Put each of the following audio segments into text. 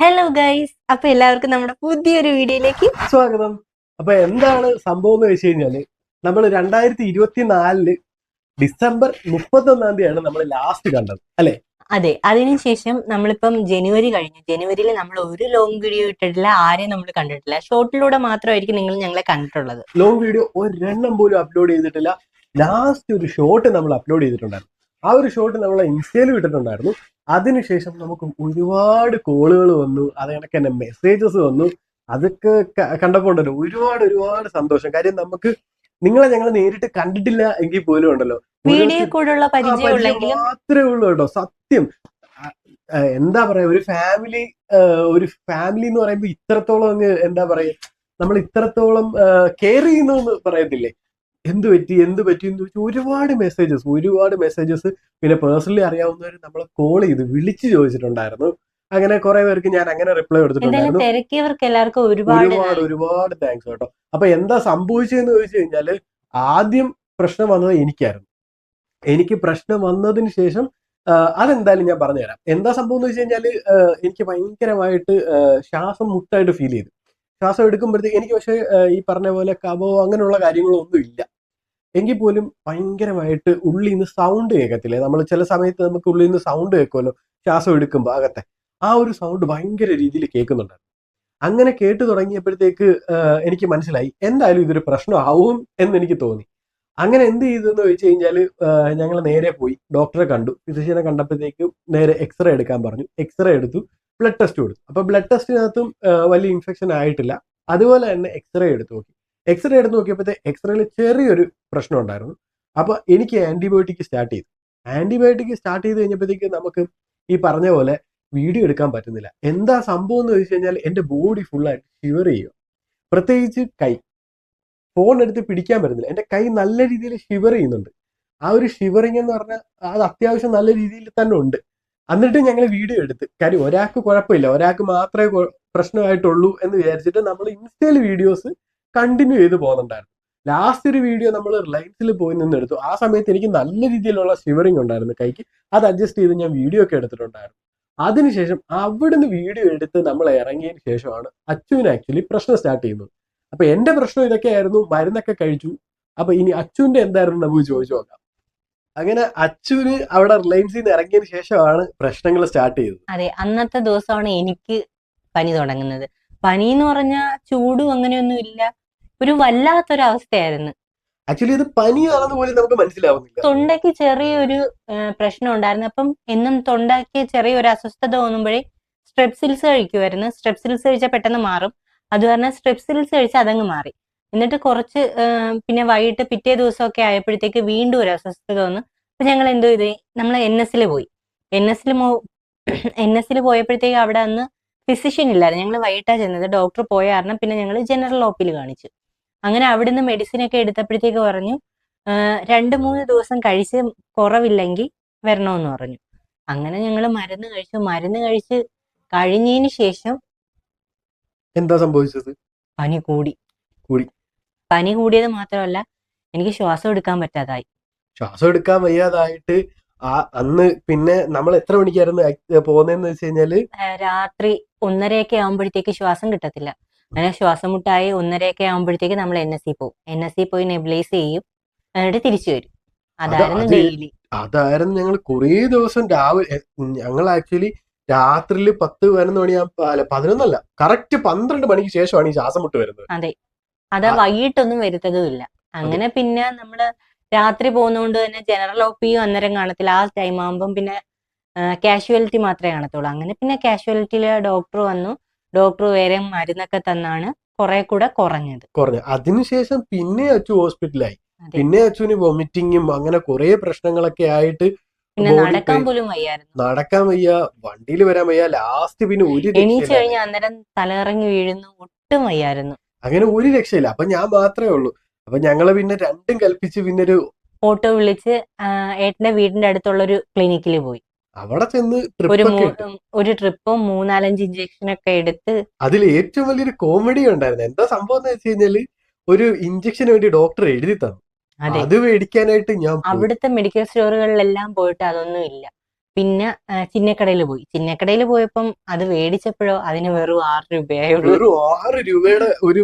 Hello guys അപ്പൊ എല്ലാവർക്കും നമ്മുടെ പുതിയൊരു വീഡിയോയിലേക്ക് സ്വാഗതം. അപ്പൊ എന്താണ് സംഭവം എന്ന് വെച്ച് കഴിഞ്ഞാൽ നമ്മൾ രണ്ടായിരത്തി ഇരുപത്തിനാലിൽ ഡിസംബർ മുപ്പത്തി ഒന്നാം തീയതിയാണ് നമ്മൾ ലാസ്റ്റ് കണ്ടത് അല്ലെ? അതെ അതിനുശേഷം നമ്മളിപ്പം ജനുവരി കഴിഞ്ഞു. ജനുവരിയിൽ നമ്മൾ ഒരു ലോങ് വീഡിയോ ഇട്ടിട്ടില്ല ആരെയും നമ്മൾ കണ്ടിട്ടില്ല. ഷോർട്ടിലൂടെ മാത്രമായിരിക്കും നിങ്ങൾ ഞങ്ങളെ കണ്ടിട്ടുള്ളത്. ലോങ് വീഡിയോ ഒരെണ്ണം പോലും അപ്ലോഡ് ചെയ്തിട്ടില്ല. ലാസ്റ്റ് ഒരു ഷോർട്ട് നമ്മൾ അപ്ലോഡ് ചെയ്തിട്ടുണ്ടായിരുന്നു. ആ ഒരു ഷോട്ട് നമ്മളെ ഇൻസ്റ്റയിൽ വിട്ടിട്ടുണ്ടായിരുന്നു അതിനുശേഷം നമുക്ക് ഒരുപാട് കോളുകൾ വന്നു. അത് കണക്ക് തന്നെ മെസ്സേജസ് വന്നു. അതൊക്കെ കണ്ടപ്പോൾ ഉണ്ടല്ലോ. ഒരുപാട് ഒരുപാട് സന്തോഷം. കാര്യം നമുക്ക് നിങ്ങളെ ഞങ്ങൾ നേരിട്ട് കണ്ടിട്ടില്ല എങ്കിൽ പോലും ഉണ്ടല്ലോ. മാത്രമേ ഉള്ളൂ കേട്ടോ. സത്യം. എന്താ പറയാ ഒരു ഫാമിലി ഒരു ഫാമിലി എന്ന് പറയുമ്പോൾ ഇത്രത്തോളം അങ്ങ് എന്താ പറയാ നമ്മൾ ഇത്രത്തോളം കെയർ ചെയ്യുന്നു എന്ന് പറയത്തില്ലേ? എന്ത് പറ്റി? എന്ത് പറ്റി? എന്ന് ചോദിച്ചു ഒരുപാട് മെസ്സേജസ് ഒരുപാട് മെസ്സേജസ് പിന്നെ പേഴ്സണലി അറിയാവുന്നവർ നമ്മളെ കോൾ ചെയ്ത് വിളിച്ചു ചോദിച്ചിട്ടുണ്ടായിരുന്നു. അങ്ങനെ കുറെ പേർക്ക് ഞാൻ അങ്ങനെ റിപ്ലൈ കൊടുത്തിട്ടുണ്ടായിരുന്നു. ഒരുപാട് ഒരുപാട് താങ്ക്സ് കേട്ടോ. അപ്പൊ എന്താ സംഭവിച്ചതെന്ന് ചോദിച്ചു കഴിഞ്ഞാൽ ആദ്യം പ്രശ്നം വന്നത് എനിക്കായിരുന്നു. എനിക്ക് പ്രശ്നം വന്നതിന് ശേഷം അതെന്തായാലും ഞാൻ പറഞ്ഞുതരാം. എന്താ സംഭവം എന്ന് വെച്ച് കഴിഞ്ഞാൽ എനിക്ക് ഭയങ്കരമായിട്ട് ശ്വാസം മുട്ടായിട്ട് ഫീൽ ചെയ്തു. ശ്വാസം എടുക്കുമ്പോഴത്തേക്ക് എനിക്ക് പക്ഷേ ഈ പറഞ്ഞ പോലെ കബോ അങ്ങനെയുള്ള കാര്യങ്ങളൊന്നും ഇല്ല എങ്കിൽ പോലും ഭയങ്കരമായിട്ട് ഉള്ളിൽ നിന്ന് സൗണ്ട് കേൾക്കത്തില്ലേ? നമ്മൾ ചില സമയത്ത് നമുക്ക് ഉള്ളിൽ നിന്ന് സൗണ്ട് കേൾക്കുമല്ലോ ശ്വാസം എടുക്കുമ്പോൾ അകത്തെ. ആ ഒരു സൗണ്ട് ഭയങ്കര രീതിയിൽ കേൾക്കുന്നുണ്ടായിരുന്നു അങ്ങനെ കേട്ടു തുടങ്ങിയപ്പോഴത്തേക്ക് എനിക്ക് മനസ്സിലായി എന്തായാലും ഇതൊരു പ്രശ്നമാവും എന്ന് എനിക്ക് തോന്നി. അങ്ങനെ എന്ത് ചെയ്തെന്ന് വെച്ച് കഴിഞ്ഞാൽ ഞങ്ങൾ നേരെ പോയി. ഡോക്ടറെ കണ്ടു. ഫിസിഷ്യനെ കണ്ടപ്പോഴത്തേക്ക് നേരെ എക്സ്റേ എടുക്കാൻ പറഞ്ഞു. എക്സ്റേ എടുത്തു. ബ്ലഡ് ടെസ്റ്റ് കൊടുത്തു. അപ്പോൾ ബ്ലഡ് ടെസ്റ്റിനകത്തും വലിയ ഇൻഫെക്ഷൻ ആയിട്ടില്ല. അതുപോലെ തന്നെ എക്സ്റേ എടുത്ത് നോക്കി. എക്സ്റേ എടുത്ത് നോക്കിയപ്പോഴത്തെ എക്സ്റേയിൽ ചെറിയൊരു പ്രശ്നം ഉണ്ടായിരുന്നു. അപ്പോൾ എനിക്ക് ആന്റിബയോട്ടിക് സ്റ്റാർട്ട് ചെയ്തു. ആന്റിബയോട്ടിക് സ്റ്റാർട്ട് ചെയ്ത് കഴിഞ്ഞപ്പോഴത്തേക്ക് നമുക്ക് ഈ പറഞ്ഞ പോലെ വീഡിയോ എടുക്കാൻ പറ്റുന്നില്ല. എന്താ സംഭവം എന്ന് ചോദിച്ചു കഴിഞ്ഞാൽ എന്റെ ബോഡി ഫുള്ളായിട്ട് ഷിവർ ചെയ്യുക പ്രത്യേകിച്ച് കൈ. ഫോൺ എടുത്ത് പിടിക്കാൻ പറ്റുന്നില്ല. എന്റെ കൈ നല്ല രീതിയിൽ ഷിവർ ചെയ്യുന്നുണ്ട്. ആ ഒരു ഷിവറിങ് എന്ന് പറഞ്ഞാൽ അത് അത്യാവശ്യം നല്ല രീതിയിൽ തന്നെ ഉണ്ട്. എന്നിട്ട് ഞങ്ങൾ വീഡിയോ എടുത്ത്. കാര്യം ഒരാൾക്ക് കുഴപ്പമില്ല. ഒരാൾക്ക് മാത്രമേ പ്രശ്നമായിട്ടുള്ളൂ എന്ന് വിചാരിച്ചിട്ട് നമ്മൾ ഇൻസ്റ്റയിൽ വീഡിയോസ് കണ്ടിന്യൂ ചെയ്ത് പോകുന്നുണ്ടായിരുന്നു. ലാസ്റ്റ് ഒരു വീഡിയോ നമ്മൾ റിലയൻസിൽ പോയി നിന്നെടുത്തു. ആ സമയത്ത് എനിക്ക് നല്ല രീതിയിലുള്ള ഷിവറിങ് ഉണ്ടായിരുന്നു കൈക്ക്. അത് അഡ്ജസ്റ്റ് ചെയ്ത് ഞാൻ വീഡിയോ ഒക്കെ എടുത്തിട്ടുണ്ടായിരുന്നു. അതിനുശേഷം അവിടുന്ന് വീഡിയോ എടുത്ത് നമ്മൾ ഇറങ്ങിയതിന് ശേഷമാണ് അച്ചുവിന് ആക്ച്വലി പ്രശ്നം സ്റ്റാർട്ട് ചെയ്യുന്നത്. അപ്പൊ എന്റെ പ്രശ്നം ഇതൊക്കെ ആയിരുന്നു മരുന്നൊക്കെ കഴിച്ചു. അപ്പൊ ഇനി അച്ചുവിന്റെ എന്തായിരുന്നു നമുക്ക് ചോദിച്ചു നോക്കാം. അങ്ങനെ അച്ചുവിന് അവിടെ റിലയൻസിൽ നിന്ന് ഇറങ്ങിയതിന് ശേഷമാണ് പ്രശ്നങ്ങൾ സ്റ്റാർട്ട് ചെയ്തത്. അതെ അന്നത്തെ ദിവസമാണ് എനിക്ക് പനി തുടങ്ങുന്നത്. പനി എന്ന് പറഞ്ഞാൽ ചൂടും അങ്ങനെയൊന്നും ഇല്ല. ഒരു വല്ലാത്തൊരു അവസ്ഥയായിരുന്നു ആക്ച്വലി ഇത് പനിയാണെന്ന് പോലും നമുക്ക് മനസ്സിലാവുന്നില്ല. തൊണ്ടയ്ക്ക് ചെറിയൊരു പ്രശ്നം ഉണ്ടായിരുന്നു. അപ്പം എന്നും തൊണ്ടയ്ക്ക് ചെറിയൊരു അസ്വസ്ഥത തോന്നുമ്പോഴേ സ്ട്രെപ്സിൽസ് കഴിക്കുമായിരുന്നു സ്ട്രെപ്സിൽസ് കഴിച്ചാൽ പെട്ടെന്ന് മാറും. അത് പറഞ്ഞാൽ സ്ട്രെപ്സിൽസ് കഴിച്ചാൽ അതങ്ങ് മാറി. എന്നിട്ട് കുറച്ച് പിന്നെ വൈകിട്ട് പിറ്റേ ദിവസമൊക്കെ ആയപ്പോഴത്തേക്ക് വീണ്ടും ഒരു അസ്വസ്ഥത വന്നു. അപ്പൊ ഞങ്ങൾ എന്തോ ചെയ്ത്? നമ്മൾ എൻ എസിൽ പോയി. എൻ എസിൽ എൻ എസിൽ പോയപ്പോഴത്തേക്ക് അവിടെ അന്ന് ഫിസിഷ്യൻ ഇല്ലായിരുന്നു. ഞങ്ങൾ വൈകിട്ടാ ചെന്നത്. ഡോക്ടർ പോയ കാരണം പിന്നെ ഞങ്ങൾ ജനറൽ ഓപ്പിൽ കാണിച്ചു. അങ്ങനെ അവിടുന്ന് മെഡിസിൻ ഒക്കെ എടുത്തപ്പോഴത്തേക്ക് പറഞ്ഞു രണ്ട് മൂന്ന് ദിവസം കഴിച്ച് കുറവില്ലെങ്കിൽ വരണമെന്ന് പറഞ്ഞു. അങ്ങനെ ഞങ്ങൾ മരുന്ന് കഴിച്ചു. മരുന്ന് കഴിച്ച് കഴിഞ്ഞതിന് ശേഷം എന്താ സംഭവിച്ചത്? പനി കൂടി. കൂടി. പനി കൂടിയത് മാത്രമല്ല എനിക്ക് ശ്വാസം എടുക്കാൻ പറ്റാതായി. ശ്വാസം എടുക്കാൻ വയ്യാതായിട്ട് ആ അന്ന് പിന്നെ നമ്മൾ എത്ര മണിക്കായിരുന്നു പോകുന്നതെന്ന് വെച്ച് കഴിഞ്ഞാൽ? രാത്രി ഒന്നരയൊക്കെ ആകുമ്പോഴത്തേക്ക് ശ്വാസം കിട്ടത്തില്ല. അങ്ങനെ ശ്വാസം മുട്ടായി ഒന്നരയൊക്കെ ആകുമ്പോഴത്തേക്ക് നമ്മൾ എൻ എസ് സി പോകും എൻ എസ് സി പോയി നെബിലൈസ് ചെയ്യും. എന്നിട്ട് തിരിച്ചു വരും. അതായിരുന്നു അത് ഡെയിലി. അതായിരുന്നു ഞങ്ങൾ കുറേ ദിവസം രാവിലെ ഞങ്ങൾ ആക്ച്വലി രാത്രി പത്ത് പതിനൊന്ന് മണി അല്ല പതിനൊന്നല്ല കറക്റ്റ് പന്ത്രണ്ട് മണിക്ക് ശേഷമാണ് ഈ ശ്വാസം മുട്ട് വരുന്നത്. അതെ. അത് വൈകിട്ടൊന്നും വരുത്തതും ഇല്ല അങ്ങനെ പിന്നെ നമ്മൾ രാത്രി പോകുന്നതുകൊണ്ട് തന്നെ ജനറൽ ഒ പിയും അന്നേരം കാണത്തില്ല. ആ ടൈം ആകുമ്പം പിന്നെ കാഷ്വാലിറ്റി മാത്രമേ കാണത്തുള്ളൂ. അങ്ങനെ പിന്നെ കാഷ്വാലിറ്റിയിൽ ഡോക്ടർ വന്നു. ഡോക്ടർ വേറെ മരുന്നൊക്കെ തന്നാണ്. കുറെ കൂടെ കുറഞ്ഞത്. കുറഞ്ഞു. അതിനുശേഷം പിന്നെ അച്ചു ഹോസ്പിറ്റലായി പിന്നെ അച്ചുവിന് വൊമിറ്റിങ്ങും അങ്ങനെ കുറെ പ്രശ്നങ്ങളൊക്കെ ആയിട്ട് പിന്നെ നടക്കാൻ പോലും വയ്യായിരുന്നു. നടക്കാൻ വയ്യ വണ്ടിയിൽ വരാൻ വയ്യ ലാസ്റ്റ് പിന്നെ ഒരു എണീച്ചു കഴിഞ്ഞാൽ അന്നേരം തലകറങ്ങി വീഴുന്നു ഒട്ടും വയ്യായിരുന്നു. അങ്ങനെ ഒരു രക്ഷയില്ല. അപ്പൊ ഞാൻ മാത്രമേ ഉള്ളൂ. അപ്പൊ ഞങ്ങൾ പിന്നെ രണ്ടും കൽപ്പിച്ച് പിന്നെ ഒരു ഓട്ടോ വിളിച്ച് ഏട്ടന്റെ വീടിന്റെ അടുത്തുള്ള ഒരു ക്ലിനിക്കിൽ പോയി. അവിടെ ചെന്ന് ഒരു ഒരു ട്രിപ്പും മൂന്നാലഞ്ച് ഇഞ്ചക്ഷൻ ഒക്കെ എടുത്ത് അതിൽ ഏറ്റവും വലിയൊരു കോമഡി ഉണ്ടായിരുന്നു. എന്താ സംഭവം എന്ന് വെച്ച് കഴിഞ്ഞാൽ ഒരു ഇഞ്ചക്ഷന് വേണ്ടി ഡോക്ടർ എഴുതി തന്നു. അതെ. അത് മേടിക്കാനായിട്ട് ഞാൻ അവിടുത്തെ മെഡിക്കൽ സ്റ്റോറുകളിലെല്ലാം പോയിട്ട് അതൊന്നും ഇല്ല. പിന്നെ ചിന്നക്കടയിൽ പോയി. ചിന്നക്കടയിൽ പോയപ്പം അത് മേടിച്ചപ്പോഴോ അതിന് വെറും ആറ് രൂപയായുള്ളൂ. വെറും ആറ് രൂപയുടെ ഒരു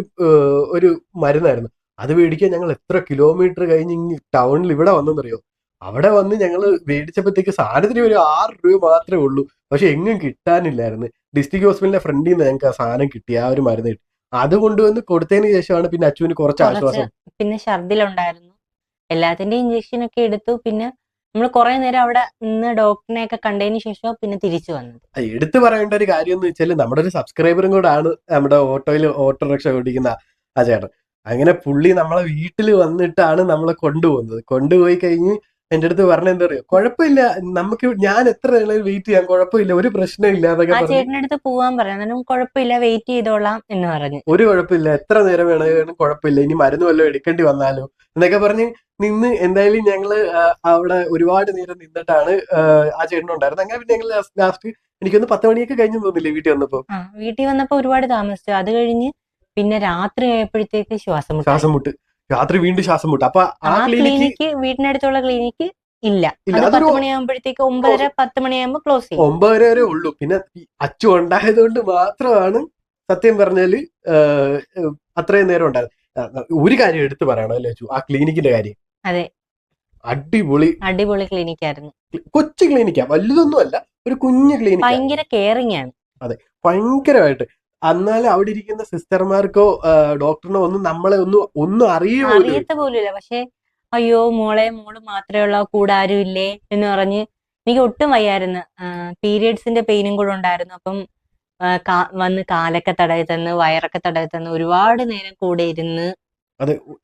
ഒരു മരുന്നായിരുന്നു. അത് മേടിക്കാൻ ഞങ്ങൾ എത്ര കിലോമീറ്റർ കഴിഞ്ഞ് ടൗണിൽ ഇവിടെ വന്നെന്നറിയോ? അവിടെ വന്ന് ഞങ്ങൾ മേടിച്ചപ്പോഴത്തേക്ക് സാധനത്തിന് ഒരു ആറ് രൂപ മാത്രമേ ഉള്ളൂ. പക്ഷെ എങ്ങും കിട്ടാനില്ലായിരുന്നു. ഡിസ്ട്രിക്ട് ഹോസ്പിറ്റലിന്റെ ഫ്രണ്ടിൽ നിന്ന് ഞങ്ങൾക്ക് ആ സാധനം കിട്ടി ആ ഒരു മരുന്ന് കിട്ടി. അത് കൊണ്ടുവന്ന് കൊടുത്തതിന് ശേഷമാണ് പിന്നെ അച്ചുവിന് കുറച്ച് കുറച്ച് ആശ്വാസം. പിന്നെ ഛർദിലുണ്ടായിരുന്നു. എല്ലാത്തിന്റെയും ഇഞ്ചക്ഷൻ ഒക്കെ എടുത്തു. പിന്നെ നമ്മൾ കുറെ നേരം അവിടെ നിന്ന് ഡോക്ടറിനെ ഒക്കെ കണ്ടതിന് ശേഷം പിന്നെ തിരിച്ചു വന്നത്. എടുത്തു പറയേണ്ട ഒരു കാര്യം എന്ന് വെച്ചാൽ നമ്മുടെ ഒരു സബ്സ്ക്രൈബറും കൂടെ ആണ് നമ്മുടെ ഓട്ടോയിൽ ഓട്ടോറിക്ഷ ഓടിക്കുന്ന ആ ചേട്ടൻ. അങ്ങനെ പുള്ളി നമ്മളെ വീട്ടിൽ വന്നിട്ടാണ് നമ്മളെ കൊണ്ടുപോകുന്നത്. കൊണ്ടുപോയി കഴിഞ്ഞ് എന്റെ അടുത്ത് പറഞ്ഞ എന്താ പറയുക കുഴപ്പമില്ല. നമുക്ക് ഞാൻ എത്ര നേരം വെയിറ്റ് ചെയ്യാം? കുഴപ്പമില്ല. ഒരു പ്രശ്നമില്ല ആ ചേട്ടന്റെ അടുത്ത് പോവാൻ കുഴപ്പമില്ല. വെയിറ്റ് ചെയ്തോളാം എന്ന് പറഞ്ഞു. ഒരു കുഴപ്പമില്ല. എത്ര നേരം വേണമെങ്കിലും കുഴപ്പമില്ല. ഇനി മരുന്ന് വല്ലതും എടുക്കേണ്ടി വന്നാലോ? എന്നൊക്കെ പറഞ്ഞ് നിന്ന് എന്തായാലും ഞങ്ങൾ അവിടെ ഒരുപാട് നേരം നിന്നിട്ടാണ് ആ, ചേട്ടൻ ചേട്ടനുണ്ടായിരുന്നത് അങ്ങനെ പിന്നെ ഞങ്ങൾ ലാസ്റ്റ് എനിക്കൊന്ന് പത്ത് മണിയൊക്കെ കഴിഞ്ഞു തോന്നില്ലേ വീട്ടിൽ വന്നപ്പോ? വീട്ടിൽ വന്നപ്പോ ഒരുപാട് താമസിച്ചു. അത് കഴിഞ്ഞ് പിന്നെ രാത്രി ആയപ്പോഴത്തേക്ക് ശ്വാസം. ശ്വാസം മുട്ട്. രാത്രി വീണ്ടും ശ്വാസം മുട്ട്. അപ്പൊ ആ ക്ലിനിക്ക് വീടിനടുത്തുള്ള ക്ലിനിക്ക് ഇല്ല. പത്ത് മണിയാകുമ്പോഴത്തേക്ക് ഒമ്പതര പത്ത് മണിയാകുമ്പോ ക്ലോസ് ചെയ്യും. ഒമ്പതര വരെ ഉള്ളൂ. പിന്നെ അച്ചു ഉണ്ടായത് കൊണ്ട് മാത്രമാണ് സത്യം പറഞ്ഞാൽ അത്രയും നേരം ഉണ്ടായത്. ഒരു കാര്യം എടുത്തു പറയണം അല്ലേ അച്ചു? ആ ക്ലിനിക്കിന്റെ കാര്യം. അതെ. അടിപൊളി. അടിപൊളി ക്ലിനിക് ആയിരുന്നു. കൊച്ചു ക്ലിനിക്കാ വലുതൊന്നും അല്ല ഒരു കുഞ്ഞു ക്ലിനിക് ഭയങ്കര കെയറിങ് ആണ്. അതെ. ഭയങ്കരമായിട്ട്. എന്നാലും അവിടെ ഇരിക്കുന്ന സിസ്റ്റർമാർക്കോ ഡോക്ടറിനോ ഒന്നും നമ്മളെ ഒന്നും ഒന്നും അറിയത്ത പോലുമില്ല. പക്ഷെ അയ്യോ മോളെ മോൾ മാത്രമേ ഉള്ള കൂടെ ആരും ഇല്ലേ എന്ന് പറഞ്ഞ് എനിക്ക് ഒട്ടും വയ്യായിരുന്നു. പീരിയഡ്സിന്റെ പെയിനും കൂടെ ഉണ്ടായിരുന്നു. അപ്പം വന്ന് കാലൊക്കെ തടവി തന്ന് വയറൊക്കെ തടവി തന്ന് ഒരുപാട് നേരം കൂടെ ഇരുന്ന്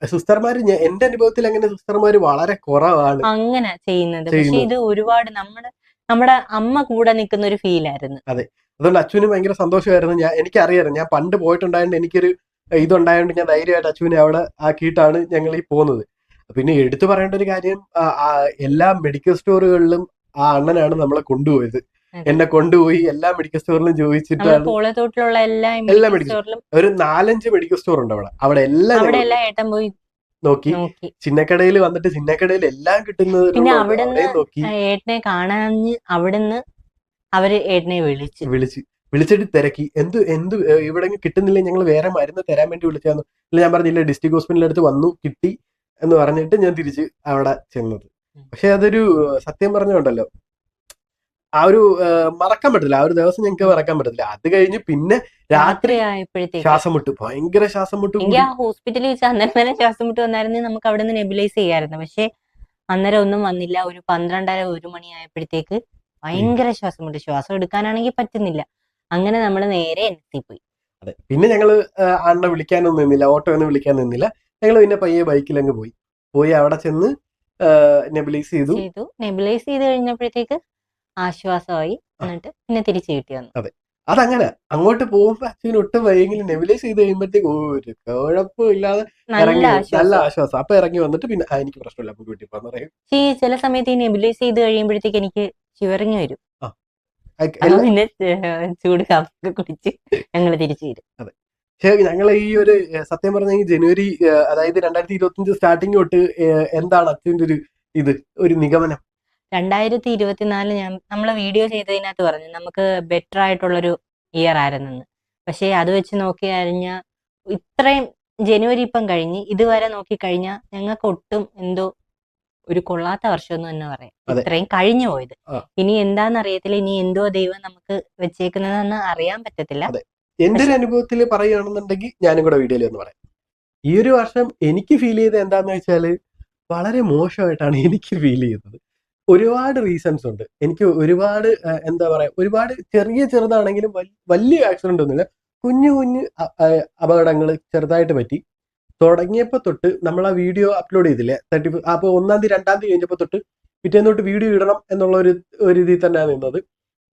സിസ്റ്റർമാര് ഞാൻ- എന്റെ അനുഭവത്തിൽ അങ്ങനെ സിസ്റ്റർമാര് വളരെ കുറവാണ്. അങ്ങനെ ചെയ്യുന്നത്. പക്ഷെ ഇത് ഒരുപാട് നമ്മുടെ നമ്മുടെ അമ്മ കൂടെ നിൽക്കുന്ന ഒരു ഫീൽ ആയിരുന്നു അതെ. അതുകൊണ്ട് അച്ഛനും ഭയങ്കര സന്തോഷമായിരുന്നു. ഞാൻ എനിക്കറിയായിരുന്നു ഞാൻ പണ്ട് പോയിട്ടുണ്ടായതുകൊണ്ട് എനിക്കൊരു ഇതുണ്ടായതുകൊണ്ട് ഞാൻ ധൈര്യമായിട്ട് അച്ഛനെ അവിടെ ആക്കിയിട്ടാണ് ഞങ്ങൾ ഈ പോകുന്നത്. പിന്നെ എടുത്തു പറയേണ്ട ഒരു കാര്യം എല്ലാ മെഡിക്കൽ സ്റ്റോറുകളിലും ആ അണ്ണനാണ് നമ്മളെ കൊണ്ടുപോയത്. അതെ. എന്നെ കൊണ്ടുപോയി എല്ലാ മെഡിക്കൽ സ്റ്റോറിലും ചോദിച്ചിട്ടാണ് പോളത്തോട്ടിലുള്ള എല്ലാ എല്ലാ മെഡിക്കൽ സ്റ്റോറിലും ഒരു നാലഞ്ച് മെഡിക്കൽ സ്റ്റോർ ഉണ്ട് അവിടെ. അവിടെ എല്ലാം പോയി നോക്കി. നോക്കി. ചിന്നക്കടയിൽ വന്നിട്ട് ചിന്നക്കടയിൽ എല്ലാം കിട്ടുന്നത് പിന്നെ അവിടുന്ന് ഏട്ടനെ കാണാഞ്ഞ് അവിടുന്ന് അവർ ഏട്ടനെ വിളിച്ചു. വിളിച്ചു. വിളിച്ചിട്ട് തിരക്കി. എന്ത് എന്ത് ഇവിടെ കിട്ടുന്നില്ല? ഞങ്ങൾ വേറെ മരുന്ന് തരാൻ വേണ്ടി വിളിച്ചാന്ന് ഇല്ല ഞാൻ പറഞ്ഞില്ല ഡിസ്ട്രിക്ട് ഹോസ്പിറ്റലിന്റെ അടുത്ത് വന്നു കിട്ടി എന്ന് പറഞ്ഞിട്ട് ഞാൻ തിരിച്ച് അവിടെ ചെന്നത്. പക്ഷെ അതൊരു സത്യം പറഞ്ഞുണ്ടല്ലോ ആ ഒരു മറക്കാൻ പറ്റില്ല ആ ഒരു ദിവസം ഞങ്ങൾക്ക് മറക്കാൻ പറ്റില്ല അത് കഴിഞ്ഞ് പിന്നെ രാത്രി ആയപ്പോഴത്തേക്ക് ശ്വാസം മുട്ട് ഭയങ്കര ശ്വാസം മുട്ട് ആ ഹോസ്പിറ്റലിൽ വെച്ച് അന്നേരം തന്നെ ശ്വാസം മുട്ട് വന്നായിരുന്നെങ്കിൽ നമുക്ക് അവിടെ നിന്ന് നെബുലൈസ് ചെയ്യായിരുന്നു. പക്ഷെ അന്നേരം ഒന്നും വന്നില്ല. ഒരു പന്ത്രണ്ടര ഒരു മണി ആയപ്പോഴത്തേക്ക് ഭയങ്കര ശ്വാസം മുട്ട് ശ്വാസം എടുക്കാനാണെങ്കിൽ പറ്റുന്നില്ല. അങ്ങനെ നമ്മൾ നേരെ എത്തി പോയി അതെ. പിന്നെ ഞങ്ങൾ അണ്ണ വിളിക്കാനൊന്നും നിന്നില്ല. ഓട്ടോ ഒന്നും വിളിക്കാൻ നിന്നില്ല. ഞങ്ങൾ പിന്നെ പയ്യെ ബൈക്കിൽ അങ്ങ് പോയി. പോയി അവിടെ ചെന്ന് നെബിലൈസ് ചെയ്തു. നെബിലൈസ് ചെയ്ത് കഴിഞ്ഞപ്പോഴത്തേക്ക് ആശ്വാസമായി എന്നിട്ട് പിന്നെ തിരിച്ചു കിട്ടി വന്നു. അതങ്ങനെ അങ്ങോട്ട് പോകുമ്പോ അച്ഛൻ ഒട്ടും വയ്യെങ്കിലും നെബിലൈസ് ചെയ്ത് കഴിയുമ്പോഴത്തേക്ക് ഒരു കുഴപ്പമില്ലാതെ നല്ല ഇറങ്ങി നല്ല ആശ്വാസം. അപ്പൊ ഇറങ്ങി വന്നിട്ട് പിന്നെ എനിക്ക് പ്രശ്നമില്ല അപ്പൊ വീട്ടിൽ പോകാൻ പറയും പക്ഷേ ചില സമയത്ത് ഈ നെബിലൈസ് ചെയ്ത് കഴിയുമ്പോഴത്തേക്ക് എനിക്ക് ചിവറിഞ്ഞു വരും. പിന്നെ ചൂട് കാപ്പൊക്കെ കുടിച്ച് ഞങ്ങൾ തിരിച്ചു വരും. അതെ. ഞങ്ങൾ ഈ ഒരു സത്യം പറഞ്ഞ ജനുവരി അതായത് രണ്ടായിരത്തി ഇരുപത്തി അഞ്ച് സ്റ്റാർട്ടിങ് തൊട്ട് എന്താണ് അച്ഛന്റെ ഒരു ഇത് ഒരു നിഗമനം? രണ്ടായിരത്തി ഇരുപത്തിനാല് ഞാൻ നമ്മളെ വീഡിയോ ചെയ്തതിനകത്ത് പറഞ്ഞു നമുക്ക് ബെറ്റർ ആയിട്ടുള്ളൊരു ഇയർ ആയിരുന്നെന്ന്. പക്ഷേ അത് വെച്ച് നോക്കി കഴിഞ്ഞാൽ ഇത്രയും ജനുവരി ഇപ്പം കഴിഞ്ഞ് ഇതുവരെ നോക്കി കഴിഞ്ഞാൽ ഞങ്ങൾക്ക് ഒട്ടും എന്തോ ഒരു കൊള്ളാത്ത വർഷം എന്ന് തന്നെ പറയാം. ഇത്രയും കഴിഞ്ഞു പോയത്. ഇനി എന്താന്ന് അറിയത്തില്ല ഇനി എന്തോ ദൈവം നമുക്ക് വെച്ചേക്കുന്നതെന്ന് അറിയാൻ പറ്റത്തില്ല. എന്റെ ഒരു അനുഭവത്തിൽ പറയുകയാണെന്നുണ്ടെങ്കിൽ ഞാനും കൂടെ വീഡിയോയിൽ ഒന്ന് പറയാം. ഈ ഒരു വർഷം എനിക്ക് ഫീൽ ചെയ്തത് എന്താന്ന് വെച്ചാൽ വളരെ മോശമായിട്ടാണ് എനിക്ക് ഫീൽ ചെയ്തത്. ഒരുപാട് റീസൺസ് ഉണ്ട്. എനിക്ക് ഒരുപാട് എന്താ പറയാ ഒരുപാട് ചെറിയ ചെറുതാണെങ്കിലും വലിയ ആക്സിഡന്റ് ഒന്നുമില്ല. കുഞ്ഞു കുഞ്ഞു അപകടങ്ങൾ ചെറുതായിട്ട് പറ്റി. തുടങ്ങിയപ്പോ തൊട്ട് നമ്മൾ ആ വീഡിയോ അപ്ലോഡ് ചെയ്തില്ലേ തേർട്ടി അപ്പൊ ഒന്നാം തീയതി രണ്ടാം തീയതി കഴിഞ്ഞപ്പോ തൊട്ട് പിറ്റേന്ന് തൊട്ട് വീഡിയോ ഇടണം എന്നുള്ള ഒരു ഒരു ഇതിൽ തന്നെയാണ് നിന്നത്.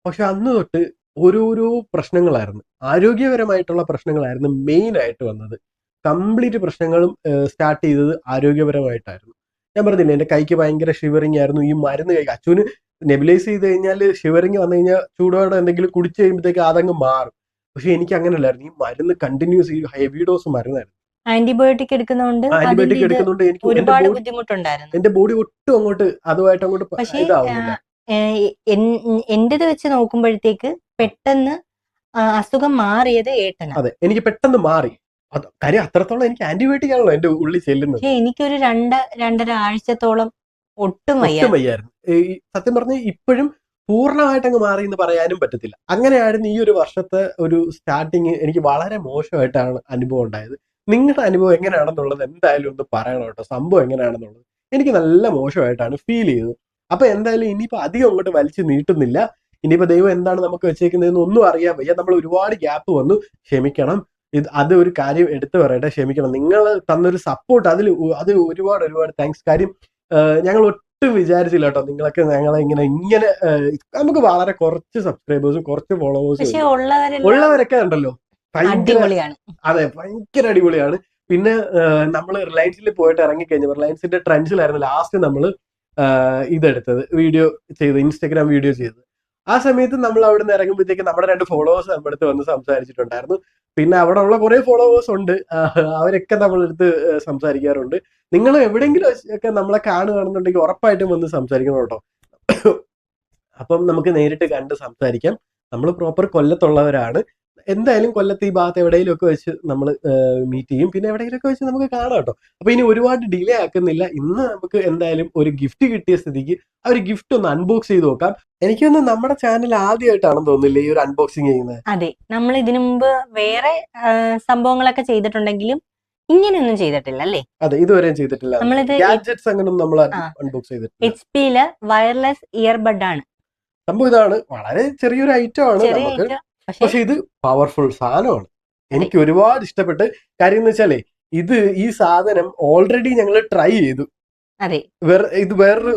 പക്ഷെ അന്ന് തൊട്ട് ഓരോരോ പ്രശ്നങ്ങളായിരുന്നു. ആരോഗ്യപരമായിട്ടുള്ള പ്രശ്നങ്ങളായിരുന്നു മെയിൻ ആയിട്ട് വന്നത്. കംപ്ലീറ്റ് പ്രശ്നങ്ങളും സ്റ്റാർട്ട് ചെയ്തത് ആരോഗ്യപരമായിട്ടായിരുന്നു. ഞാൻ പറഞ്ഞില്ലേ എന്റെ കൈക്ക് ഭയങ്കര ഷിവറിങ് ആയിരുന്നു. ഈ മരുന്ന് കൈ അച്ഛന് നെബിലൈസ് ചെയ്ത് കഴിഞ്ഞാൽ ഷിവറിങ് വന്നു കഴിഞ്ഞാൽ ചൂടോടെ എന്തെങ്കിലും കുടിച്ചു കഴിയുമ്പോഴത്തേക്ക് അതങ്ങ് മാറും. പക്ഷെ എനിക്ക് അങ്ങനെയല്ലായിരുന്നു ഈ മരുന്ന് കണ്ടിന്യൂസ് ഈ ഹെവി ഡോസ് മരുന്നായിരുന്നു. ആന്റിബയോട്ടിക് എടുക്കുന്നതുകൊണ്ട് ആന്റിബയോട്ടിക് എടുക്കുന്നതുകൊണ്ട് എനിക്ക് ഒരുപാട് ബുദ്ധിമുട്ടുണ്ടായിരുന്നു. എന്റെ ബോഡി ഒട്ടും അങ്ങോട്ട് അതുമായിട്ട് അങ്ങോട്ട് ഇതാവുന്നില്ല. എന്റേത് വെച്ച് നോക്കുമ്പോഴത്തേക്ക് പെട്ടെന്ന് അസുഖം മാറിയത് ഏട്ടനാണ് അതെ എനിക്ക് പെട്ടെന്ന് മാറി. കാര്യം അത്രത്തോളം എനിക്ക് ആന്റിബയോട്ടിക് ആണല്ലോ എന്റെ ഉള്ളിൽ ചെല്ലുന്നത്. എനിക്കൊരു രണ്ട് രണ്ടര ആഴ്ചത്തോളം ഒട്ടും ഒട്ടും വയ്യായിരുന്നു. സത്യം പറഞ്ഞ ഇപ്പോഴും പൂർണമായിട്ട് അങ്ങ് മാറി എന്ന് പറയാനും പറ്റത്തില്ല. അങ്ങനെയായിരുന്നു ഈ ഒരു വർഷത്തെ ഒരു സ്റ്റാർട്ടിങ് എനിക്ക് വളരെ മോശമായിട്ടാണ് അനുഭവം ഉണ്ടായത്. നിങ്ങളുടെ അനുഭവം എങ്ങനെയാണെന്നുള്ളത് എന്തായാലും ഒന്ന് പറയണം കേട്ടോ. സംഭവം എങ്ങനെയാണെന്നുള്ളത്. എനിക്ക് നല്ല മോശമായിട്ടാണ് ഫീൽ ചെയ്തത്. അപ്പൊ എന്തായാലും ഇനിയിപ്പോ അധികം അങ്ങോട്ട് വലിച്ചു നീട്ടുന്നില്ല. ഇനിയിപ്പോ ദൈവം എന്താണ് നമുക്ക് വെച്ചേക്കുന്നതെന്ന് ഒന്നും അറിയാൻ വയ്യ. നമ്മൾ ഒരുപാട് ഗ്യാപ്പ് വന്നു. ക്ഷമിക്കണം. ഇത് അത് ഒരു കാര്യം എടുത്തു പറയട്ടെ ക്ഷമിക്കണം. നിങ്ങൾ തന്നൊരു സപ്പോർട്ട് അതിൽ അത് ഒരുപാട് ഒരുപാട് താങ്ക്സ് കാര്യം ഞങ്ങൾ ഒട്ടും വിചാരിച്ചില്ല കേട്ടോ നിങ്ങളൊക്കെ ഞങ്ങളെ ഇങ്ങനെ ഇങ്ങനെ നമുക്ക് വളരെ കുറച്ച് സബ്സ്ക്രൈബേഴ്സും കുറച്ച് ഫോളോവേഴ്സും ഉള്ളവരൊക്കെ ഉണ്ടല്ലോ. ഭയങ്കര അതെ ഭയങ്കര അടിപൊളിയാണ്. പിന്നെ നമ്മൾ റിലയൻസിൽ പോയിട്ട് ഇറങ്ങിക്കഴിഞ്ഞപ്പോൾ റിലയൻസിന്റെ ട്രെൻഡ്സിലായിരുന്നു ലാസ്റ്റ് നമ്മൾ ഇതെടുത്തത്. വീഡിയോ ചെയ്ത് ഇൻസ്റ്റഗ്രാം വീഡിയോ ചെയ്തത് ആ സമയത്ത് നമ്മൾ അവിടെ നിന്ന് ഇറങ്ങുമ്പോഴത്തേക്ക് നമ്മുടെ രണ്ട് ഫോളോവേഴ്സ് നമ്മുടെ അടുത്ത് വന്ന് സംസാരിച്ചിട്ടുണ്ടായിരുന്നു. പിന്നെ അവിടെ ഉള്ള കുറെ ഫോളോവേഴ്സ് ഉണ്ട്. അവരൊക്കെ നമ്മളടുത്ത് സംസാരിക്കാറുണ്ട്. നിങ്ങൾ എവിടെയെങ്കിലും ഒക്കെ നമ്മളെ കാണുകയാണെന്നുണ്ടെങ്കിൽ ഉറപ്പായിട്ടും വന്ന് സംസാരിക്കണം കേട്ടോ. അപ്പം നമുക്ക് നേരിട്ട് കണ്ട് സംസാരിക്കാം. നമ്മൾ പ്രോപ്പർ കൊല്ലത്തുള്ളവരാണ്. എന്തായാലും കൊല്ലത്ത് ഈ ഭാഗത്ത് എവിടെയെങ്കിലും ഒക്കെ വെച്ച് നമ്മൾ മീറ്റ് ചെയ്യും. പിന്നെ എവിടെയെങ്കിലും ഒക്കെ വെച്ച് നമുക്ക് കാണാം കേട്ടോ. അപ്പൊ ഇനി ഒരുപാട് ഡിലേ ആക്കുന്നില്ല. ഇന്ന് നമുക്ക് എന്തായാലും ഒരു ഗിഫ്റ്റ് കിട്ടിയ സ്ഥിതിക്ക് ആ ഒരു ഗിഫ്റ്റ് ഒന്ന് അൺബോക്സ് ചെയ്ത് നോക്കാം. എനിക്കൊന്ന് നമ്മുടെ ചാനൽ ആദ്യമായിട്ടാണെന്ന് തോന്നുന്നില്ല ഈ ഒരു അൺബോക്സിങ് ചെയ്യുന്നത്? അതെ. നമ്മൾ ഇതിനു മുമ്പ് വേറെ സംഭവങ്ങളൊക്കെ ചെയ്തിട്ടുണ്ടെങ്കിലും ഇങ്ങനെയൊന്നും ചെയ്തിട്ടില്ല അല്ലേ? അതെ. ഇതുവരെയും ചെയ്തിട്ടില്ല. നമ്മളിത് ഗാഡ്ജറ്റ്സ് അങ്ങനെ നമ്മൾ. അൺബോക്സ് ചെയ്തിട്ടില്ല. എച്ച് പിയിൽ വയർലെസ് ഇയർബഡ് ആണ്. സംഭവം ഇതാണ്. വളരെ ചെറിയൊരു ഐറ്റം ആണ് നമുക്ക്. പക്ഷെ ഇത് പവർഫുൾ സാധനമാണ്. എനിക്ക് ഒരുപാട് ഇഷ്ടപ്പെട്ട് കാര്യം എന്ന് വെച്ചാലേ ഇത് ഈ സാധനം ഓൾറെഡി ഞങ്ങൾ ട്രൈ ചെയ്തു. അതെ. വേറെ ഇത് വേറൊരു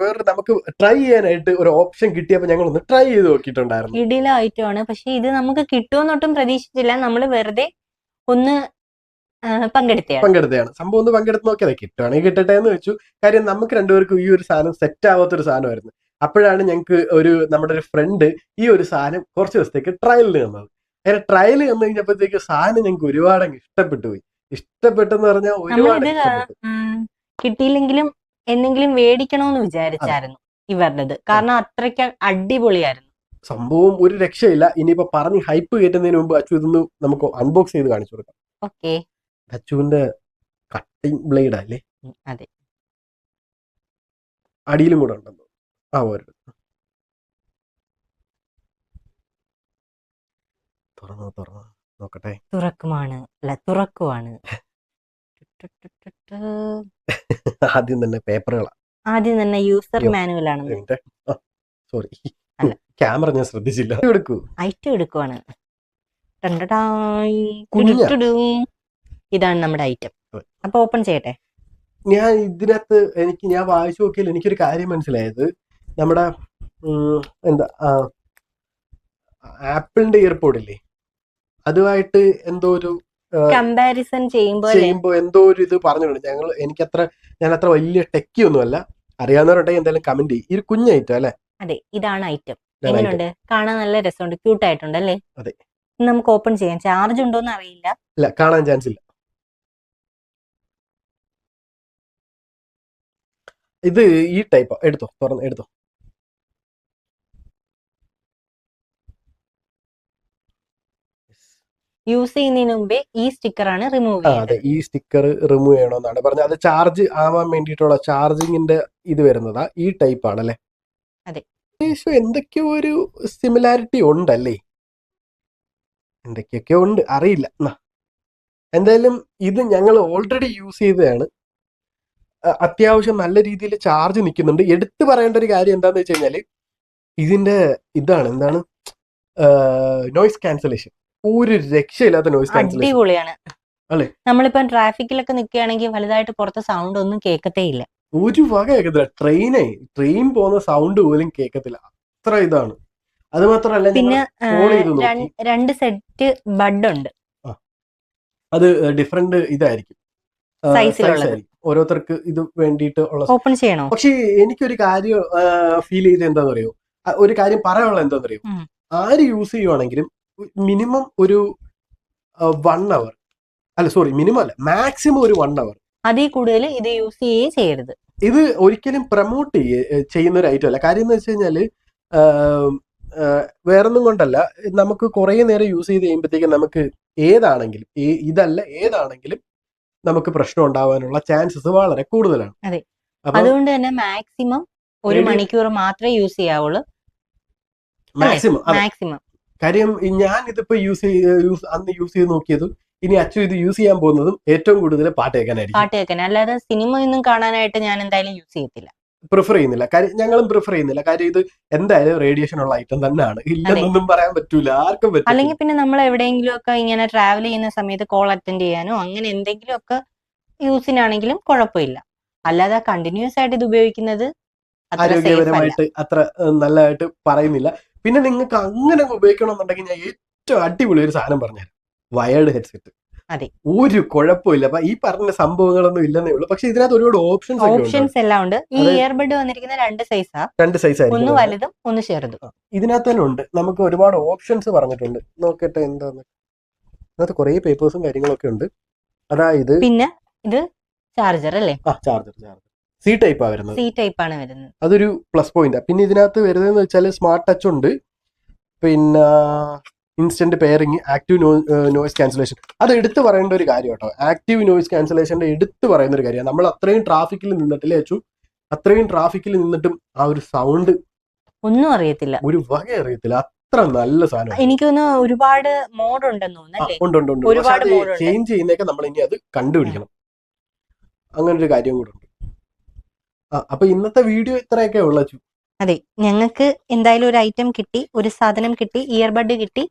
വേറൊരു നമുക്ക് ട്രൈ ചെയ്യാനായിട്ട് ഒരു ഓപ്ഷൻ കിട്ടിയപ്പോ ഞങ്ങൾ ഒന്ന് ട്രൈ ചെയ്ത് നോക്കിയിട്ടുണ്ടായിരുന്നു. ഇടിലായിട്ടാണ് പക്ഷെ ഇത് നമുക്ക് കിട്ടുമെന്നൊട്ടും പ്രതീക്ഷിച്ചില്ല. നമ്മൾ വെറുതെ ഒന്ന് പങ്കെടുത്തയാണ്. പങ്കെടുത്തതാണ് സംഭവം ഒന്ന് പങ്കെടുത്ത് നോക്കിയതാ. കിട്ടുവാണെങ്കിൽ കിട്ടട്ടെ എന്ന് വെച്ചു. കാര്യം നമുക്ക് രണ്ടുപേർക്കും ഈ ഒരു സാധനം സെറ്റ് ആവാത്തൊരു സാധനമായിരുന്നു. അപ്പോഴാണ് ഞങ്ങൾക്ക് ഒരു നമ്മുടെ ഒരു ഫ്രണ്ട് ഈ ഒരു സാധനം കുറച്ച് ദിവസത്തേക്ക് ട്രയലിന് തന്നത്. അങ്ങനെ ട്രയൽ തന്നു കഴിഞ്ഞപ്പോഴത്തേക്ക് സാധനം ഞങ്ങൾക്ക് ഒരുപാട് അങ്ങ് ഇഷ്ടപ്പെട്ടു പോയി. ഇഷ്ടപ്പെട്ടെന്ന് പറഞ്ഞാൽ ഒരുപാട് കിട്ടിയില്ലെങ്കിലും എന്തെങ്കിലും മേടിക്കണമെന്ന് വിചാരിച്ചായിരുന്നു ഇവരുടേത് കാരണം അത്രയ്ക്ക് അടിപൊളിയായിരുന്നു. സംഭവം ഒരു രക്ഷയില്ല. ഇനിയിപ്പോ പറഞ്ഞ് ഹൈപ്പ് കയറ്റുന്നതിന് മുമ്പ് അച്ചു ഇതൊന്ന് നമുക്ക് അൺബോക്സ് ചെയ്ത് കാണിച്ചു കൊടുക്കാം. ഓക്കെ. അച്ചുവിന്റെ കട്ടിങ് ബ്ലേഡ് അല്ലേ? അതെ. അടിയിലും കൂടെ ഉണ്ടെന്ന് ആ തുറന്നോ തുറന്നു. നോക്കട്ടെ. തുറക്കുമാണ് അല്ല തുറക്കുവാണ്. ആദ്യം തന്നെ പേപ്പറുകളാ. ആദ്യം തന്നെ യൂസർ മാനുവൽ ആണെന്ന് സോറി അല്ല. ക്യാമറ ഞാൻ ശ്രദ്ധിച്ചില്ല. എടുക്കൂ. ഐറ്റം എടുക്കുവാണ്. ടണ്ടടായ് കുഞ്ഞ. ടുടുടുടും. ഇതാണ് നമ്മുടെ ഐറ്റം. അതെ. അപ്പൊ ഓപ്പൺ ചെയ്യട്ടെ. ഞാൻ ഇതിനകത്ത് എനിക്ക് ഞാൻ വായിച്ചു നോക്കിയാൽ എനിക്കൊരു കാര്യം മനസ്സിലായത്. നമ്മുടെ എന്താ ആപ്പിളിന്റെ ഇയർപോഡ് ഇല്ലേ അതുമായിട്ട് എന്തോ ഒരു കമ്പാരിസൺ ചെയ്യുമ്പോൾ ചെയ്യുമ്പോൾ എന്തോ ഒരു ഇത് പറഞ്ഞിട്ടുണ്ട്. ഞങ്ങൾ എനിക്കത്ര ഞാൻ അത്ര വലിയ ടെക്കി ഒന്നുമല്ല. അറിയാവുന്നവരുണ്ടെങ്കിൽ എന്തായാലും കമന്റ് ചെയ്യും. കുഞ്ഞ ഐറ്റം അല്ലെ? അതെ ഇതാണ് ഐറ്റം എങ്ങനെയുണ്ട്? കാണാൻ നല്ല രസമുണ്ട്. ക്യൂട്ട് ആയിട്ടുണ്ട് അല്ലേ? അതെ. നമുക്ക് ഓപ്പൺ ചെയ്യാം. ചാർജ് ഉണ്ടോ എന്ന് അറിയില്ല. ഇല്ല കാണാൻ ചാൻസ് ഇല്ല. ഇത് ഈ ടൈപ്പ് എടുത്തോ തുറന്ന് എടുത്തോ. യൂസ് ചെയ്യുന്നതിന് മുമ്പേ ഈ സ്റ്റിക്കർ ആണ് റിമൂവ് അതെ ഈ സ്റ്റിക്കർ റിമൂവ് ചെയ്യണമെന്നാണ് പറഞ്ഞത്. അത് ചാർജ് ആവാൻ വേണ്ടിയിട്ടുള്ള ചാർജിങ്ങിന്റെ ഇത് വരുന്നതാ ഈ ടൈപ്പ് ആണല്ലേ അതെ. ഏകദേശം എന്തൊക്കെയോ ഒരു സിമിലാരിറ്റി ഉണ്ടല്ലേ? എന്തൊക്കെയൊക്കെ ഉണ്ട്? അറിയില്ല. എന്നാ. എന്തായാലും ഇത് ഞങ്ങൾ ഓൾറെഡി യൂസ് ചെയ്തതാണ്. അത്യാവശ്യം നല്ല രീതിയിൽ ചാർജ് നിൽക്കുന്നുണ്ട്. എടുത്തു പറയേണ്ട ഒരു കാര്യം എന്താണെന്ന് വെച്ച് കഴിഞ്ഞാൽ ഇതിന്റെ ഇതാണ്. എന്താണ്? നോയിസ് ക്യാൻസലേഷൻ ഒരു രക്ഷയില്ലാത്ത നോയിസ് അടിപൊളിയാണ്. അല്ലേ? നമ്മളിപ്പം ട്രാഫിക്കിലൊക്കെ നിൽക്കുകയാണെങ്കിൽ വലുതായിട്ട് പുറത്തെ സൗണ്ട് ഒന്നും കേൾക്കത്തേ ഇല്ല. ഒരു വക കേൾക്കത്തില്ല ട്രെയിനെ ട്രെയിൻ പോകുന്ന സൗണ്ട് പോലും കേൾക്കത്തില്ല അത്ര ഇതാണ്. അത് മാത്രമല്ല പിന്നെ രണ്ട്- സെറ്റ് ബഡ് ഉണ്ട് അത് ഡിഫറെന്റ് ഇതായിരിക്കും. ഓരോരുത്തർക്ക് ഇത് വേണ്ടിയിട്ട് ഉള്ള ഓപ്പൺ ചെയ്യണോ? പക്ഷേ എനിക്കൊരു കാര്യം ഫീൽ ചെയ്ത് എന്താണെന്നറിയോ? ഒരു കാര്യം പറയാനുള്ള എന്താണെന്നറിയോ? ആര് യൂസ് ചെയ്യുവാണെങ്കിലും മിനിമം ഒരു വൺ അവർ അല്ല സോറി മിനിമം അല്ല മാക്സിമം ഒരു വൺ അവർ അതിൽ കൂടുതൽ ഇത് യൂസ് ചെയ്യേ ചെയ്യരുത്. ഇത് ഒരിക്കലും പ്രൊമോട്ട് ചെയ്യുന്ന ഒരു ഐറ്റം അല്ല. കാര്യം എന്ന് വെച്ച് കഴിഞ്ഞാൽ വേറൊന്നും കൊണ്ടല്ല. നമുക്ക് കുറെ നേരം യൂസ് ചെയ്ത് കഴിയുമ്പോഴത്തേക്കും നമുക്ക് ഏതാണെങ്കിലും ഇതല്ല ഏതാണെങ്കിലും നമുക്ക് പ്രശ്നം ഉണ്ടാവാനുള്ള ചാൻസസ് വളരെ കൂടുതലാണ്. അതെ. അതുകൊണ്ട് തന്നെ മാക്സിമം ഒരു മണിക്കൂർ മാത്രമേ യൂസ് ചെയ്യാവുള്ളൂ. മാക്സിമം മാക്സിമം കാര്യം ഞാൻ ഇതിപ്പോ യൂസ് യൂസ് അന്ന് യൂസ് ചെയ്ത് നോക്കിയതും ഇനി അച്ചു ഇത് യൂസ് ചെയ്യാൻ പോകുന്നതും ഏറ്റവും കൂടുതൽ പാട്ട് കേൾക്കാനായിരിക്കും. പാട്ട് കേൾക്കാൻ. അല്ലാതെ സിനിമ ഒന്നും കാണാനായിട്ട് ഞാൻ എന്തായാലും യൂസ് ചെയ്യത്തില്ല. പ്രിഫർ ചെയ്യുന്നില്ല. കാര്യം ഞങ്ങളും പ്രിഫർ ചെയ്യുന്നില്ല. കാര്യം ഇത് എന്തായാലും റേഡിയേഷൻ ഉള്ള ഐറ്റം തന്നെയാണ്. ഇല്ലെന്നൊന്നും പറയാൻ പറ്റൂല. ആർക്കും പറ്റില്ല അല്ലെങ്കിൽ പിന്നെ നമ്മൾ എവിടെയെങ്കിലും ഒക്കെ ഇങ്ങനെ ട്രാവൽ ചെയ്യുന്ന സമയത്ത് കോൾ അറ്റൻഡ് ചെയ്യാനോ അങ്ങനെ എന്തെങ്കിലും ഒക്കെ യൂസിനാണെങ്കിലും കുഴപ്പമില്ല. അല്ലാതെ കണ്ടിന്യൂസ് ആയിട്ട് ഇത് ഉപയോഗിക്കുന്നത് ആരോഗ്യപരമായിട്ട് അത്ര നല്ലതായിട്ട് പറയുന്നില്ല. പിന്നെ നിങ്ങൾക്ക് അങ്ങനെ ഉപയോഗിക്കണമെന്നുണ്ടെങ്കിൽ ഞാൻ ഏറ്റവും അടിപൊളി ഒരു സാധനം പറഞ്ഞുതരാം. വയർഡ് ഹെഡ്സെറ്റ് അതെ. ഒരു കുഴപ്പമില്ല. അപ്പൊ ഈ പറഞ്ഞ സംഭവങ്ങളൊന്നും ഇല്ലെന്നേ ഉള്ളൂ. പക്ഷെ ഇതിനകത്ത് ഒരുപാട് ഓപ്ഷൻസ് ഓപ്ഷൻസ് എല്ലാം ഉണ്ട്. ഈ ഇയർബഡ് വന്നിരിക്കുന്ന രണ്ട് സൈസാ രണ്ട് സൈസ് ഒന്ന് വലുതും ഒന്ന് ചെറുതും. ഇതിനകത്ത് തന്നെ ഉണ്ട്. നമുക്ക് ഒരുപാട് ഓപ്ഷൻസ് പറഞ്ഞിട്ടുണ്ട്. നോക്കട്ടെ എന്താന്ന്. ഇതിനകത്ത് കുറെ പേപ്പേഴ്സും കാര്യങ്ങളൊക്കെ ഉണ്ട്. അതായത് പിന്നെ ഇത് ചാർജർ അല്ലേ? ആ ചാർജർ ചാർജർ സി ടൈപ്പ് ആണ് വരുന്നത്. സി ടൈപ്പ് ആണ് വരുന്നത്. അതൊരു പ്ലസ് പോയിന്റ് പിന്നെ ഇതിനകത്ത് വരുന്നതെന്ന് വെച്ചാൽ സ്മാർട്ട് ടച്ച് ഉണ്ട്. പിന്നെ instant pairing active noise cancellation അത് എടുത്തു പറയേണ്ട ഒരു കാര്യം കേട്ടോ. ആക്റ്റീവ് നോയിസ് ക്യാൻസലേഷന്റെ എടുത്തു പറയുന്ന ഒരു കാര്യമാണ്. നമ്മൾ അത്രയും ട്രാഫിക്കിൽ നിന്നിട്ടില്ലേ അച്ചു? അത്രയും ട്രാഫിക്കിൽ നിന്നിട്ടും ആ ഒരു സൗണ്ട് ഒന്നും അറിയത്തില്ല. ഒരു വക അറിയത്തില്ല. അത്ര നല്ല സാധനം എനിക്ക് തോന്നുന്നു ഒരുപാട് മോഡ് ഉണ്ടെന്ന് തോന്നുന്നു ഒരുപാട് ചേഞ്ച് ചെയ്യുന്നതൊക്കെ നമ്മൾ ഇനി അത് കണ്ടുപിടിക്കണം. അങ്ങനെ ഒരു കാര്യം കൂടെ ഉണ്ട്. അപ്പൊ ഇന്നത്തെ വീഡിയോ ഇത്രയൊക്കെ ഉള്ള അതെ ഞങ്ങൾക്ക് എന്തായാലും ഒരു ഐറ്റം കിട്ടി ഒരു സാധനം കിട്ടി ഇയർബഡ് കിട്ടി.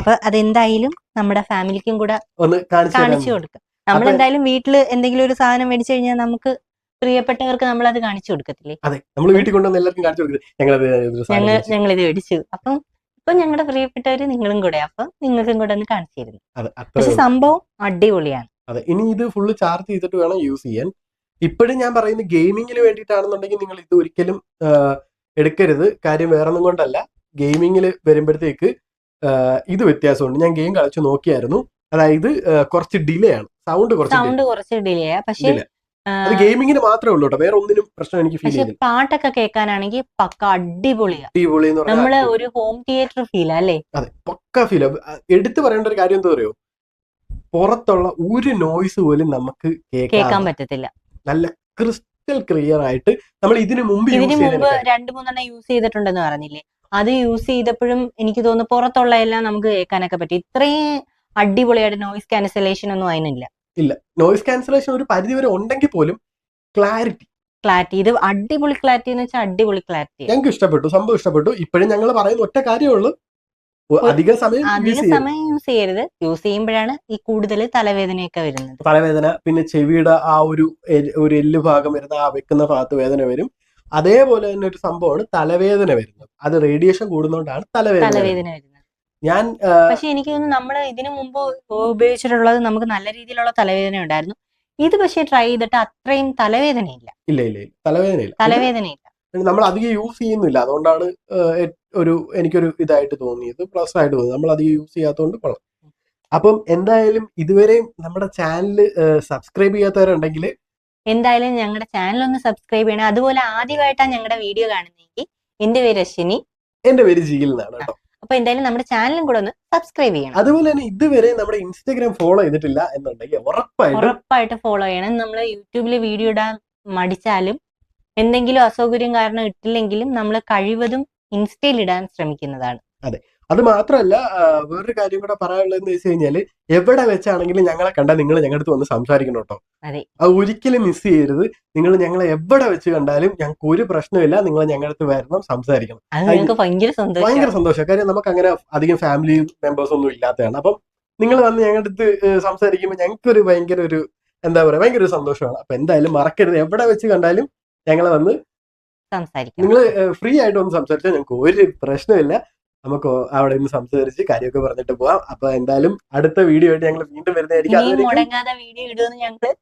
അപ്പൊ അതെന്തായാലും നമ്മുടെ ഫാമിലിക്കും കൂടെ ഒന്ന് കാണിച്ചു കൊടുക്കാം. നമ്മൾ എന്തായാലും വീട്ടിൽ എന്തെങ്കിലും ഒരു സാധനം മേടിച്ചു കഴിഞ്ഞാൽ നമുക്ക് പ്രിയപ്പെട്ടവർക്ക് നമ്മൾ അത് കാണിച്ചു കൊടുക്കത്തില്ലേ? അതെ നമ്മൾ വീട്ടിൽ കൊണ്ടുവന്ന് എല്ലാവർക്കും കാണിച്ചു കൊടുക്കും ഞങ്ങൾ ഞങ്ങൾ ഇത് മേടിച്ചു. അപ്പം ഇപ്പൊ ഞങ്ങളുടെ പ്രിയപ്പെട്ടവര് നിങ്ങളും കൂടെ അപ്പം നിങ്ങൾക്കും കൂടെ ഒന്ന് കാണിച്ചു തരുന്നു. പക്ഷെ സംഭവം അടിപൊളിയാണ്. അതെ ഇനി ഇത് ഫുള്ള് ചാർജ് ചെയ്തിട്ട് വേണം യൂസ് ചെയ്യാൻ. ഇപ്പോഴും ഞാൻ പറയുന്നത് ഗെയിമിങ്ങിന് വേണ്ടിയിട്ടാണെന്നുണ്ടെങ്കിൽ നിങ്ങൾ ഇത് ഒരിക്കലും എടുക്കരുത്. കാര്യം വേറൊന്നും കൊണ്ടല്ല. ഗെയിമിങ്ങിൽ വരുമ്പോഴത്തേക്ക് ഇത് വ്യത്യാസമുണ്ട്. ഞാൻ ഗെയിം കളിച്ചു നോക്കിയായിരുന്നു. അതായത് കുറച്ച് ഡിലേ ആണ് സൗണ്ട് കുറച്ച് സൗണ്ട് കുറച്ച് ഡിലേ. ആ പക്ഷേ അത് ഗെയിമിങ്ങിന് മാത്രമേ ഉള്ളൂ കേട്ടോ. വേറെ ഒന്നിനും പ്രശ്നം എനിക്ക് ഫീൽ പക്ഷെ പാട്ടൊക്കെ കേൾക്കാനാണെങ്കിൽ പക്ക അടിപൊളിയാ. അടിപൊളി നമ്മൾ ഒരു ഹോം തിയേറ്റർ ഫീൽ അല്ലേ? അതെ പക്ക ഫീൽ എടുത്തു പറയേണ്ട ഒരു കാര്യം എന്താ പറയുക പുറത്തുള്ള ഒരു നോയ്സ് പോലും നമുക്ക് കേൾക്കാൻ കേൾക്കാം പറ്റത്തില്ല. നല്ല ക്രിസ്റ്റൽ ക്ലിയർ ആയിട്ട് നമ്മൾ ഇതിനു മുമ്പ് ഇതിനു രണ്ടു മൂന്നെണ്ണം യൂസ് ചെയ്തിട്ടുണ്ടെന്ന് പറഞ്ഞില്ലേ? അത് യൂസ് ചെയ്തപ്പോഴും എനിക്ക് തോന്നുന്നു പുറത്തുള്ള എല്ലാം നമുക്ക് കേൾക്കാനൊക്കെ പറ്റി. ഇത്രയും അടിപൊളിയായിട്ട് നോയിസ് ക്യാൻസലേഷൻ ഒന്നും അതിനില്ല. ഇല്ല. നോയിസ് ക്യാൻസലേഷൻ ഒരു പരിധി വരെ ഉണ്ടെങ്കിൽ പോലും ക്ലാരിറ്റി ക്ലാരിറ്റി ഇത് അടിപൊളി ക്ലാരിറ്റി എന്ന് വെച്ചാൽ അടിപൊളി ക്ലാരിറ്റി ഞങ്ങൾക്ക് ഇഷ്ടപ്പെട്ടു സംഭവം ഇഷ്ടപ്പെട്ടു. ഇപ്പോഴും ഞങ്ങൾ പറയുന്ന ഒറ്റ കാര്യമുള്ളൂ സമയം അധിക സമയം യൂസ് ചെയ്യരുത്. യൂസ് ചെയ്യുമ്പോഴാണ് ഈ കൂടുതൽ തലവേദനയൊക്കെ വരുന്നത്. തലവേദന പിന്നെ ചെവിയുടെ ആ ഒരു ഒരു എല്ല് ഭാഗം വരുന്ന ആ വെക്കുന്ന ഭാഗത്ത് വേദന വരും. അതേപോലെ തന്നെ ഒരു സംഭവമാണ് തലവേദന വരുന്നത്. അത് റേഡിയേഷൻ കൂടുന്നതുകൊണ്ടാണ് തലവേദന വരുന്നത്. തലവേദന വരുന്നത്. ഞാൻ പക്ഷെ എനിക്ക് തോന്നുന്നു നമ്മൾ ഇതിനു മുമ്പ് ഉപയോഗിച്ചിട്ടുള്ളത് നമുക്ക് നല്ല രീതിയിലുള്ള തലവേദന ഉണ്ടായിരുന്നു. ഇത് പക്ഷെ ട്രൈ ചെയ്തിട്ട് അത്രയും തലവേദനയില്ല. ഇല്ല ഇല്ല തലവേദനയില്ല. തലവേദനയില്ല. നമ്മൾ അധികം യൂസ് ചെയ്യുന്നില്ല. അതുകൊണ്ടാണ് ഒരു എനിക്കൊരു ഇതായിട്ട് തോന്നിയത് പ്ലസ് ആയിട്ട് തോന്നി നമ്മൾ അധികം യൂസ് ചെയ്യാത്തതുകൊണ്ട് കൊള്ളാം. അപ്പം എന്തായാലും ഇതുവരെയും നമ്മുടെ ചാനൽ സബ്സ്ക്രൈബ് ചെയ്യാത്തവരുണ്ടെങ്കിൽ എന്തായാലും ഞങ്ങളുടെ ചാനൽ ഒന്ന് സബ്സ്ക്രൈബ് ചെയ്യണം. അതുപോലെ ആദ്യമായിട്ടാണ് ഞങ്ങളുടെ വീഡിയോ കാണുന്നതെങ്കിൽ എന്റെ പേര് അശ്വിനി. എന്റെ പേര് ജീൽ എന്നാണ് കേട്ടോ. അപ്പൊ എന്തായാലും നമ്മുടെ ചാനലും കൂടെ ഒന്ന് സബ്സ്ക്രൈബ് ചെയ്യണം. അതുപോലെ തന്നെ ഇതുവരെ നമ്മുടെ ഇൻസ്റ്റാഗ്രാം ഫോളോ ചെയ്തിട്ടില്ല എന്നുണ്ടെങ്കിൽ ഉറപ്പായിട്ട് ഉറപ്പായിട്ട് ഫോളോ ചെയ്യണം. നമ്മൾ യൂട്യൂബിൽ വീഡിയോ ഇടാൻ മടിച്ചാലും എന്തെങ്കിലും അസൗകര്യം കാരണം ഇട്ടില്ലെങ്കിലും നമ്മൾ കഴിവതും ഇൻസ്റ്റയിൽ ഇടാൻ ശ്രമിക്കുന്നതാണ്. അതെ. അത് മാത്രമല്ല വേറൊരു കാര്യം കൂടെ പറയാനുള്ളതെന്ന് വെച്ച് കഴിഞ്ഞാൽ എവിടെ വെച്ചാണെങ്കിലും ഞങ്ങളെ കണ്ടാൽ നിങ്ങൾ ഞങ്ങളുടെ അടുത്ത് വന്ന് സംസാരിക്കണം കേട്ടോ. അതെ. ഒരിക്കലും മിസ് ചെയ്യരുത്. നിങ്ങൾ ഞങ്ങളെ എവിടെ വെച്ച് കണ്ടാലും ഞങ്ങൾക്ക് ഒരു പ്രശ്നമില്ല നിങ്ങൾ ഞങ്ങളുടെ അടുത്ത് വരണം സംസാരിക്കണം. അത് ഭയങ്കര സന്തോഷം. ഭയങ്കര സന്തോഷം. കാര്യം നമുക്ക് അങ്ങനെ അധികം ഫാമിലി മെമ്പേഴ്സ് ഒന്നും ഇല്ലാത്തതാണ്. അപ്പം നിങ്ങൾ വന്ന് ഞങ്ങളുടെ അടുത്ത് സംസാരിക്കുമ്പോൾ ഞങ്ങൾക്ക് ഒരു ഭയങ്കര ഒരു എന്താ പറയാ ഭയങ്കര ഒരു സന്തോഷമാണ്. അപ്പൊ എന്തായാലും മറക്കരുത്. എവിടെ വെച്ച് കണ്ടാലും ഞങ്ങളെ വന്ന് സംസാരിക്കണം. നിങ്ങൾ ഫ്രീ ആയിട്ട് ഒന്ന് സംസാരിച്ചാൽ ഞങ്ങൾക്ക് ഒരു പ്രശ്നമില്ല നമുക്ക് അവിടെ നിന്ന് സംസാരിച്ച് കാര്യമൊക്കെ പറഞ്ഞിട്ട് പോവാം. അപ്പൊ എന്തായാലും അടുത്ത വീഡിയോ ആയിട്ട് ഞങ്ങൾ വീണ്ടും വരുന്നതായിരിക്കും. മുടങ്ങാതെ വീഡിയോ ഇടുമെന്ന് ഞങ്ങൾ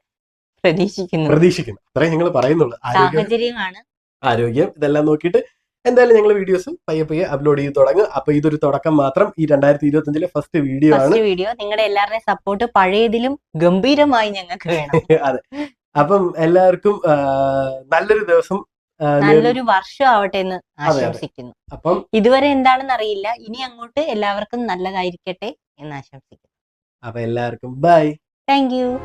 പ്രതീക്ഷിക്കുന്നു. പ്രതീക്ഷിക്കുന്നു. അത്രയും ഞങ്ങൾ പറയുന്നുള്ളൂ. ആരോഗ്യം സാഹചര്യമാണ്. ആരോഗ്യം ഇതെല്ലാം നോക്കിയിട്ട് എന്തായാലും ഞങ്ങൾ വീഡിയോസ് പയ്യെ പയ്യെ അപ്ലോഡ് ചെയ്ത് തുടങ്ങും. അപ്പൊ ഇതൊരു തുടക്കം മാത്രം. ഈ രണ്ടായിരത്തി ഇരുപത്തി അഞ്ചിലെ ഫസ്റ്റ് വീഡിയോ ആണ്. വീഡിയോ നിങ്ങളുടെ എല്ലാവരുടെയും സപ്പോർട്ട് പഴയതിലും ഗംഭീരമായി ഞങ്ങൾക്ക് വേണം. അതെ. അപ്പം എല്ലാവർക്കും നല്ലൊരു ദിവസം നല്ലൊരു വർഷം ആവട്ടെ എന്ന് ആശംസിക്കുന്നു. അപ്പം ഇതുവരെ എന്താണെന്ന് അറിയില്ല. ഇനി അങ്ങോട്ട് എല്ലാവർക്കും നല്ലതായിരിക്കട്ടെ എന്ന് ആശംസിക്കുന്നു. അപ്പൊ എല്ലാവർക്കും ബൈ. Thank you.